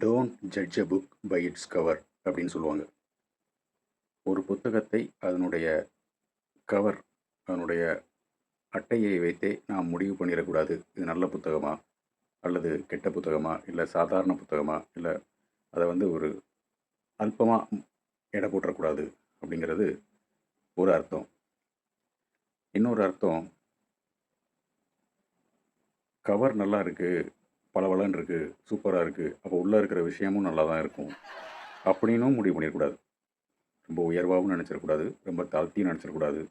Don't judge a book by its cover அப்படின்னு சொல்லுவாங்க. ஒரு புத்தகத்தை அதனுடைய கவர் அதனுடைய அட்டையை வைத்தே நாம் முடிவு பண்ணிடக்கூடாது. இது நல்ல புத்தகமா? அல்லது கெட்ட புத்தகமா? இல்லை சாதாரண புத்தகமா? இல்லை அதை வந்து ஒரு அல்பமாக எடை போட்டுறக்கூடாது அப்படிங்கிறது ஒரு அர்த்தம். இன்னொரு அர்த்தம் கவர் நல்லா இருக்குது பளபளன்னு இருக்குது சூப்பராக இருக்குது அப்போ உள்ளே இருக்கிற விஷயமும் நல்லா தான் இருக்கும். அப்படின்னும் முடிவு பண்ணிடக்கூடாது. ரொம்ப உயர்வாகவும் நினச்சிடக்கூடாது ரொம்ப தாழ்த்தியும் நினச்சிடக்கூடாது.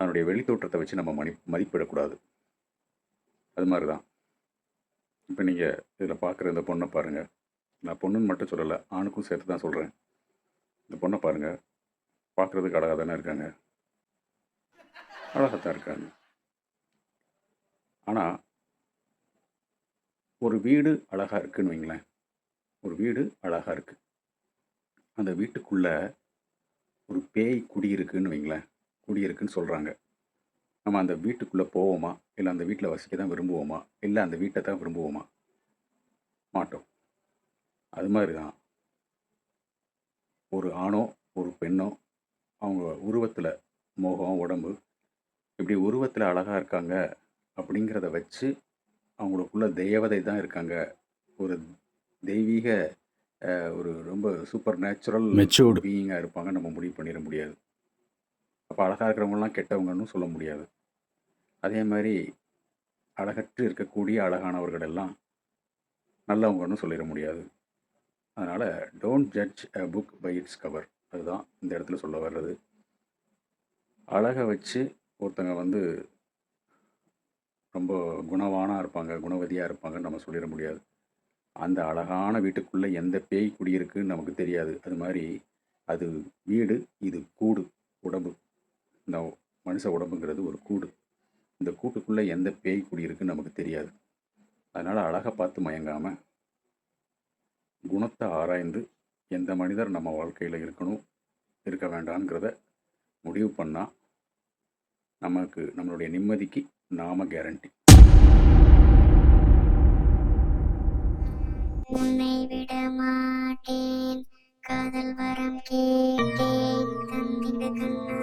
அதனுடைய வெளித்தோற்றத்தை வச்சு நம்ம மதி மதிப்பிடக்கூடாது. அது மாதிரி தான் இப்போ நீங்கள் இதில் பார்க்குற இந்த பொண்ணை பாருங்கள் நான் பொண்ணுன்னு மட்டும் சொல்லலை ஆணுக்கும் சேர்த்து தான் சொல்கிறேன் இந்த பொண்ணை பாருங்கள் பார்க்குறதுக்கு அழகாக தானே இருக்காங்க. அழகாக தான் இருக்காங்க. ஆனால் ஒரு வீடு அழகாக இருக்குன்னு வைங்களேன். ஒரு வீடு அழகாக இருக்குது அந்த வீட்டுக்குள்ளே ஒரு பேய் குடியிருக்குன்னு வைங்களேன். குடியிருக்குன்னு சொல்கிறாங்க நம்ம அந்த வீட்டுக்குள்ளே போவோமா? இல்லை அந்த வீட்டில் வசிக்க தான் விரும்புவோமா? இல்லை அந்த வீட்டை தான் விரும்புவோமா? மாட்டோம். அது மாதிரி தான். ஒரு ஆணோ ஒரு பெண்ணோ அவங்க உருவத்தில் முகம் உடம்பு இப்படி உருவத்தில் அழகாக இருக்காங்க அப்படிங்கிறத வச்சு அவங்களுக்குள்ள தேவதை தான் இருக்காங்க. ஒரு தெய்வீக ஒரு ரொம்ப சூப்பர் நேச்சுரல் Matured. பீயிங்காக இருப்பாங்க. நம்ம முடிவு பண்ணிட முடியாது. அப்போ அழகாக இருக்கிறவங்கலாம் கெட்டவங்கன்னு சொல்ல முடியாது. அதே மாதிரி அழகற்று இருக்கக்கூடிய அழகானவர்கள் எல்லாம் நல்லவங்கன்னு சொல்லிட முடியாது. அதனால் don't judge a book by its cover அதுதான் இந்த இடத்துல சொல்ல வர்றது. அழகை வச்சு ஒருத்தங்க வந்து ரொம்ப குணவானாக இருப்பாங்க குணவதியாக இருப்பாங்கன்னு நம்ம சொல்லிட முடியாது. அந்த அழகான வீட்டுக்குள்ளே எந்த பேய் குடியிருக்குன்னு நமக்கு தெரியாது. அது மாதிரி அது வீடு இது கூடு உடம்பு. இந்த மனுஷ உடம்புங்கிறது ஒரு கூடு. இந்த கூட்டுக்குள்ளே எந்த பேய் குடியிருக்குன்னு நமக்கு தெரியாது. அதனால் அழகை பார்த்து மயங்காமல் குணத்தை ஆராய்ந்து எந்த மனிதர் நம்ம வாழ்க்கையில் இருக்கணும் இருக்க வேண்டாங்கிறத முடிவு பண்ணால் நமக்கு நம்மளுடைய நிம்மதிக்கு நாம கேரண்டி உன்னை விட மாட்டேன். காதல் வரம் கேட்டேன். கண்ணிட கண்ணா